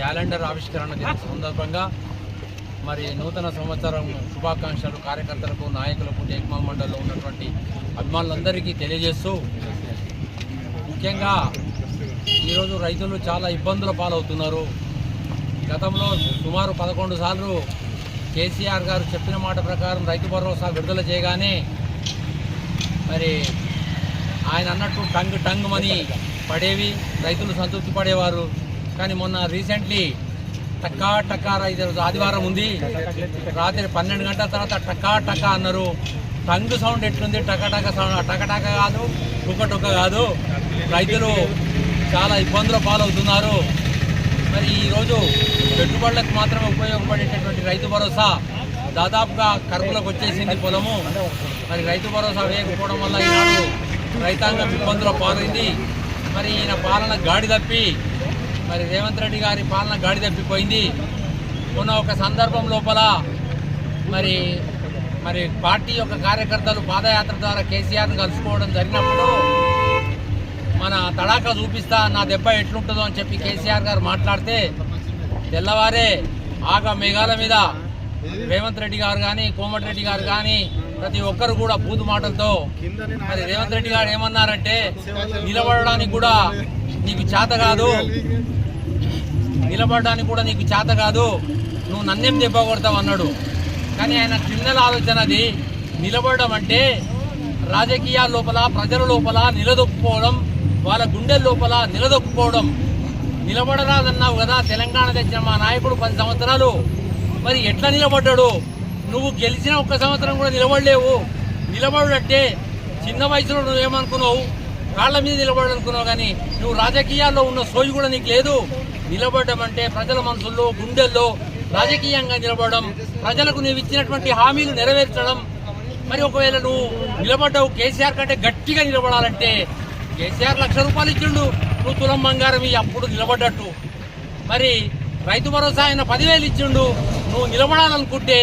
Calendar ఆవిష్కరణ దిన సందర్భంగా మరి నూతన సంవత్సరం శుభాకాంక్షలు కార్యకర్తలకు నాయకులకు టేక్మా మండలిలో ఉన్నటువంటి అభిమానులందరికీ తెలియజేస్తూ ముఖ్యంగా ఈరోజు రైతులు చాలా ఇబ్బందుల పాలవుతున్నారు. గతంలో సుమారు పదకొండు సార్లు కేసీఆర్ గారు చెప్పిన మాట ప్రకారం రైతు భరోసా విడుదల చేయగానే మరి ఆయన అన్నట్టు టంగ్ టంగ్ మని పడేవి రైతులు సంతృప్తి పడేవారు. కానీ మొన్న రీసెంట్లీ టక్కా టక్కా ఈరోజు ఆదివారం ఉంది. రాత్రి పన్నెండు గంటల తర్వాత టక్కా టక్కా అన్నారు. టంగ్ సౌండ్ ఎట్లుంది? టకటక సౌండ్. టకటక కాదు టుక కాదు రైతులు చాలా ఇబ్బందుల పాలవుతున్నారు. మరి ఈరోజు పెట్టుబడులకు మాత్రమే ఉపయోగపడేటటువంటి రైతు భరోసా దాదాపుగా కరువులకు వచ్చేసింది పొలము. మరి రైతు భరోసా వేయకపోవడం వల్ల ఈనాడు రైతాంగం ఇబ్బందుల పాలైంది. మరి ఈయన పాలన గాడి తప్పి మరి రేవంత్ రెడ్డి గారి పాలన గాడి తప్పిపోయింది. మొన్న ఒక సందర్భం లోపల మరి మరి పార్టీ యొక్క కార్యకర్తలు పాదయాత్ర ద్వారా కేసీఆర్ను కలుసుకోవడం జరిగినప్పుడు మన తడాకా చూపిస్తా నా దెబ్బ ఎట్లుంటుందో అని చెప్పి కేసీఆర్ గారు మాట్లాడితే తెల్లవారే ఆగ మేఘాల మీద రేవంత్ రెడ్డి గారు కానీ కోమటిరెడ్డి గారు కానీ ప్రతి ఒక్కరు కూడా బూతు మాటలతో మరి రేవంత్ రెడ్డి గారు ఏమన్నారంటే నిలబడడానికి కూడా నీకు చేత కాదు. నిలబడడానికి కూడా నీకు చేత కాదు. నువ్వు నన్నేం దెబ్బకొడతావు అన్నాడు. కానీ ఆయన క్రిమినల్ ఆలోచన అది. నిలబడడం అంటే రాజకీయాల లోపల ప్రజల లోపల నిలదొక్కుకోవడం వాళ్ళ గుండెల లోపల నిలదొక్కుకోవడం. నిలబడరాదన్నావు కదా తెలంగాణ తెచ్చిన మా నాయకుడు పది సంవత్సరాలు. మరి ఎట్లా నిలబడ్డాడు? నువ్వు గెలిచిన ఒక్క సంవత్సరం కూడా నిలబడలేవు. నిలబడుంటే చిన్న వయసులో నువ్వేమనుకున్నావు? కాళ్ళ మీద నిలబడాలనుకున్నావు కానీ నువ్వు రాజకీయాల్లో ఉన్న సోయి కూడా నీకు లేదు. నిలబడడం అంటే ప్రజల మనసుల్లో గుండెల్లో రాజకీయంగా నిలబడడం ప్రజలకు నీవు ఇచ్చినటువంటి హామీలు నెరవేర్చడం. మరి ఒకవేళ నువ్వు నిలబడ్డావు కేసీఆర్ కంటే గట్టిగా నిలబడాలంటే కేసీఆర్ లక్ష రూపాయలు ఇచ్చిండు. నువ్వు తులం బంగారం అప్పుడు నిలబడ్డట్టు. మరి రైతు భరోసా ఆయన పదివేలు ఇచ్చిండు. నువ్వు నిలబడాలనుకుంటే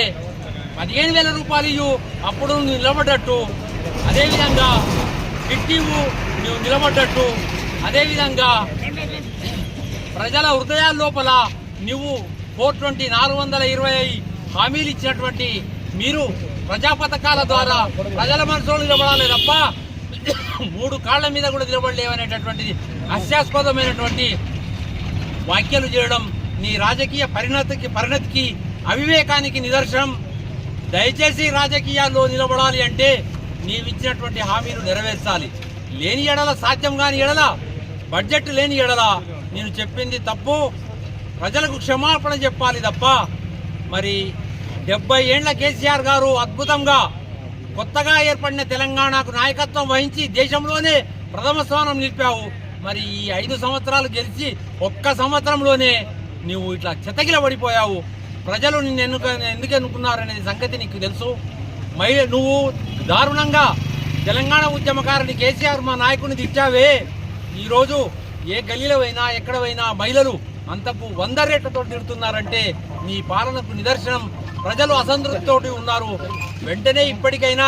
పదిహేను వేల రూపాయలు ఇవ్వు అప్పుడు నువ్వు నిలబడ్డట్టు. అదేవిధంగా కిట్టివు నువ్వు నిలబడ్డట్టు. అదేవిధంగా ప్రజల హృదయాల లోపల నువ్వు ఫోర్ ట్వంటీ నాలుగు వందల ఇరవై హామీలు ఇచ్చినటువంటి మీరు ప్రజా పథకాల ద్వారా ప్రజల మనసులో నిలబడాలి తప్ప మూడు కాళ్ళ మీద కూడా నిలబడలేవనేటటువంటిది హాస్యాస్పదమైనటువంటి వ్యాఖ్యలు చేయడం నీ రాజకీయ పరిణతికి పరిణతికి అవివేకానికి నిదర్శనం. దయచేసి రాజకీయాల్లో నిలబడాలి అంటే నీవిచ్చినటువంటి హామీలు నెరవేర్చాలి. లేని ఎడల సాధ్యం కాని ఎడల బడ్జెట్ లేని ఎడల నేను చెప్పింది తప్పు. ప్రజలకు క్షమాపణ చెప్పాలి తప్ప. మరి డెబ్బై ఏండ్ల కేసీఆర్ గారు అద్భుతంగా కొత్తగా ఏర్పడిన తెలంగాణకు నాయకత్వం వహించి దేశంలోనే ప్రథమ స్థానం నిలిపావు. మరి ఈ ఐదు సంవత్సరాలు గెలిచి ఒక్క సంవత్సరంలోనే నువ్వు ఇట్లా చెతగిల పడిపోయావు. ప్రజలు నిన్ను ఎన్నుక ఎందుకు ఎన్నుకున్నారనేది సంగతి నీకు తెలుసు. మహిళ నువ్వు దారుణంగా తెలంగాణ ఉద్యమకారుని కేసీఆర్ మా నాయకుని తిట్టావే. ఈరోజు ఏ గల్లీలో అయినా ఎక్కడ పోయినా మహిళలు అంతకు వంద రేట్లతో తిడుతున్నారంటే నీ పాలనకు నిదర్శనం. ప్రజలు అసంతృప్తితోటి ఉన్నారు. వెంటనే ఇప్పటికైనా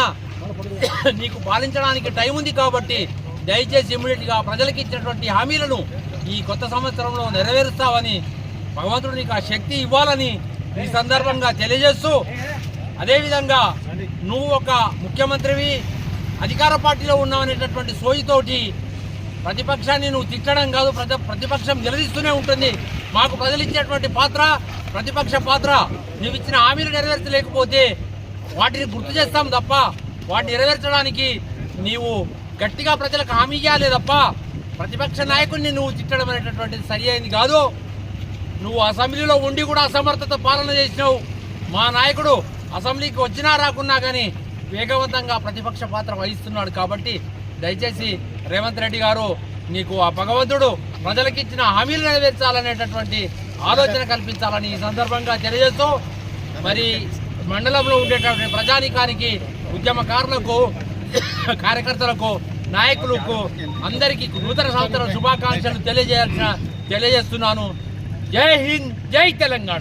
నీకు పాలించడానికి టైం ఉంది కాబట్టి దయచేసి ఇమ్మీడియట్గా ప్రజలకు ఇచ్చినటువంటి హామీలను ఈ కొత్త సంవత్సరంలో నెరవేరుస్తావని భగవంతుడు నీకు ఆ శక్తి ఇవ్వాలని ఈ సందర్భంగా తెలియజేస్తూ అదేవిధంగా నువ్వు ఒక ముఖ్యమంత్రివి అధికార పార్టీలో ఉన్నావనేటటువంటి సోయితోటి ప్రతిపక్షాన్ని నువ్వు తిట్టడం కాదు ప్రజ ప్రతిపక్షం నిలదీస్తూనే ఉంటుంది. మాకు ప్రజలు ఇచ్చేటువంటి పాత్ర ప్రతిపక్ష పాత్ర. నువ్వు ఇచ్చిన హామీలు నెరవేర్చలేకపోతే వాటిని గుర్తు చేస్తాం తప్ప వాటిని నెరవేర్చడానికి నీవు గట్టిగా ప్రజలకు హామీ ఇవ్వాలి తప్ప ప్రతిపక్ష నాయకుడిని నువ్వు తిట్టడం అనేటటువంటిది సరి అయింది కాదు. నువ్వు అసెంబ్లీలో ఉండి కూడా అసమర్థత పాలన చేసినావు. మా నాయకుడు అసెంబ్లీకి వచ్చినా రాకున్నా కానీ వేగవంతంగా ప్రతిపక్ష పాత్ర వహిస్తున్నాడు కాబట్టి దయచేసి రేవంత్ రెడ్డి గారు నీకు ఆ భగవంతుడు ప్రజలకు ఇచ్చిన హామీలు నెరవేర్చాలనేటటువంటి ఆలోచన కల్పించాలని ఈ సందర్భంగా తెలియజేస్తూ మరి మండలంలో ఉండేటటువంటి ప్రజానికానికి ఉద్యమకారులకు కార్యకర్తలకు నాయకులకు అందరికీ నూతన సంవత్సర శుభాకాంక్షలు తెలియజేయాల్సిన తెలియజేస్తున్నాను. జై హింద్ జై తెలంగాణ.